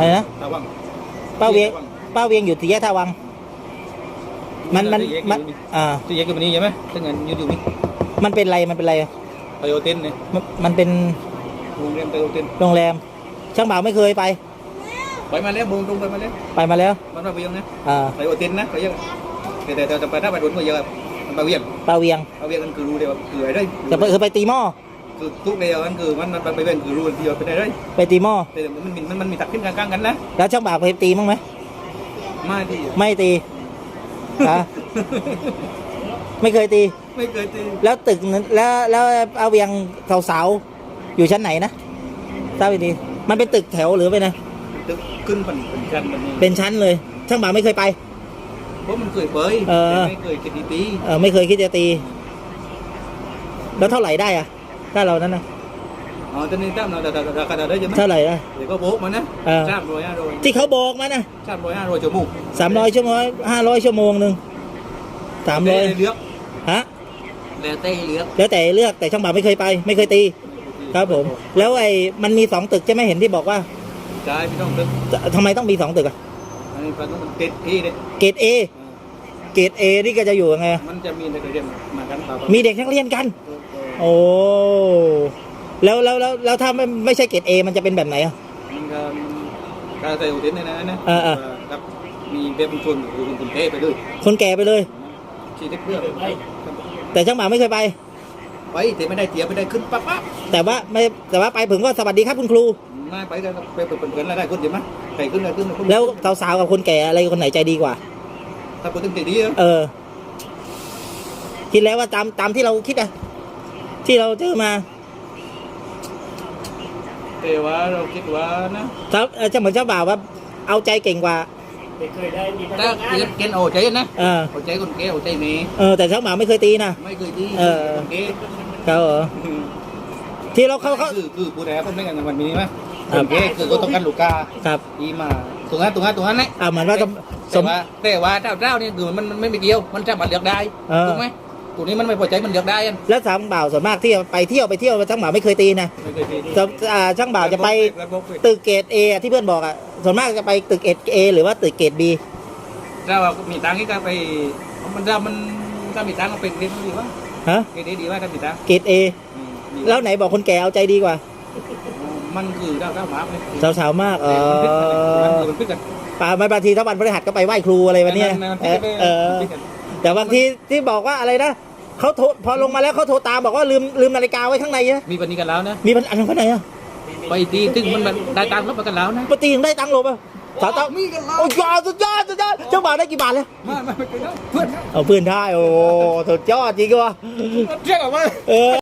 อะไรนะตาวังป้าเวียงป้าเวียงอยู่ที่แยกท่าวัง มันมันมันอ่าที่แยกอยู่วันนี้ใช่ไหมถ้าเงินยืนอยู่นี่มันเป็นไรมันเป็นไรไบโอเทนเนี่ยมันมันเป็นโรงเรียนไบโอเทนโรงแรม ช่างบ่าวไม่เคยไป ไปมาแล้วมึงตรงไปมาแล้วไปมาแล้วมันมาเวียงนะอ่าไบโอเทนนะไปยังแต่แต่แต่แต่ไปถ้าไปโดนก็เยอะมันไปเวียงป้าเวียงไปเวียงกันคือรู้เดียวคืออะไรได้จะไปคือไปตีหม้อ คือทุกเดียวกันคือมันมันไปเวียงคือรู้เดียวเป็นอะไรได้ไปตีหม้อแต่มันมีมันมันมีตักขึ้นกลางๆกันนะแล้วช่างบ่าวเคยตีมั้างไหมมาที่ไม่ตีฮะไม่เคยตี ไม่เคยตี แล้วตึกนั้นแล้วแล้วป้าเวียงสาวๆอยู่ชั้นไหนนะทราบอีกทีมันเป็นตึกแถวหรือเป็นไงตึกขึ้นเป็นเป็นชั้นมันนี่เป็นชั้นเลย ช่างบ่าวไม่เคยไปเพราะมันเคยเปยเออแต่ไม่เคยคิดตีเออไม่เคยคิดจะตี แล้วเท่าไหร่ได้อะ ถ้าเรานั้นนะอ๋อตอนนี้ตั้มเราราคาได้ใช่ไหมเท่าไหร่ได้เดี๋ยวก็โบกมันนะเออสามร้อยห้าร้อยที่เขาบอกมานะสามร้อยห้าร้อยจมูกสามร้อยชั่วโมงห้าร้อยชั่วโมงหนึ่งสามร้อยเลือกฮะแล้วเต้เลือกแล้วแต่เลือกแต่ช่างบ่าวไม่เคยไป ไม่เคยตี ครับผม แล้วไอ้มันมีสองตึกใช่ไหมเห็นที่บอกว่าใช่ไม่ต้องตึกทำไมต้องมีสองตึกอะอันนี้ฟังมันติดที่เลยเกรดเอเกรดเอนี่ก็จะอยู่ยังไงมันจะมีในเรียนมากันมีเด็กนักเรียนกัน โอ้แล้วแล้วแล้วแล้วถ้าไม่ไม่ใช่เกรดเอมันจะเป็นแบบไหนอะมันก็การใส่หัวเทียนในนั้นนะเออเออครับมีแบบชวนหรือคุณเทไปด้วยคนแก่ไปเลย ชีเด็กเพื่อแต่ช่างบ่าวไม่เคยไป ไปแต่ไม่ได้เตียไม่ได้ขึ้นปั๊บปั๊บแต่ว่าไม่แต่ว่าไปถึงก็สวัสดีครับคุณครู ไม่ไปกันไปเปิดเปิดแล้วได้คนเดียวมั้ยใครขึ้นได้ขึ้นแล้วสาวๆกับคนแก่อะไรคนไหนใจดีกว่า ถ้าพูดถึงตีดีเออ คิดแล้วว่าตามตามที่เราคิดอะ ที่เราเจอมาแต่ว่าเราคิดว่านะเจ้าเอ่อเจ้าเหมือนเจ้าบ่าวว่า เอาใจเก่งกว่าถ้าเกณฑ์โอ้ใจนะเออ โอ้ใจคนเก๋โอ้ใจเมย์เออแต่เจ้าบ่าวไม่เคยตีนะ ไม่เคยดีเออ คนเก๋เขาเหรอที่เราเขาเขา คือคือผู้ใดคนไม่กันวันนี้ไหมครัคบ นเก๋คือก็ต้องการลูกกาครับอีมาตรงนั้นตรงนั้นตรงนั้นนะอ่าเหมือนว่าสมสแต่ม ว่าแต่ว่าเจ้าเจ้านี่คือมันมันไม่เกี่ยวมันสามารถเลือกได้เออ ถูกไหม ตัวนี้มันไม่พอใจมันเลือกได้อันแล้วสาวบ่าวส่วนมากที่ไปเที่ยวไปเที่ยวช่างบ่าวไม่เคยตีนะไม่เคยดีแต่อ่าช่างบ่าวจะไปตึกเกรดเอะที่เพื่อนบอกอะส่วนมากจะไปตึกเกรดเอหรือว่าตึกเกรดบีถ้าว่ามีตังค์นี่ก็ไปมันถ้ามันถ้ามีตังค์ก็เป็นเรียนดีว่าฮะเรียนดีว่าถ้ามีตังค์เกรดเออืมมีแล้วไหนบอกคนแก่เอาใจดีกว่ามันคือเจ้าเจ้าหมาเลยสาวๆมากเอมันอคือมันพิกัน ป่าไม่บางทีถ้าวันพฤหัสก็ไปไหว้ครูอะไรวันเนี้ยมันเอพิอกันเออ แต่บางทีที่บอกว่าอะไรนะเขาโทรพอลงมาแล้วเขาโทรตามบอกว่าลืมลืมนาฬิกาไว้ข้างในนะมีวันนี้กันแล้วนะ มีปัญหาข้างในอะไปตีถึงมันมันได้ตังค์แล้วประกันแล้วนะปกติยังได้ตังค์หลบอะสาวเต้ามีกันแล้วโอ้ยอดสุดยอดสุดยอดเจ้าบ่าวได้กี่บาทเลยมามาไปกันแล้วเพื่อนเอาเพื่อนได้โอ้สุดยอดจริงว่ะเรียกออกมาเออ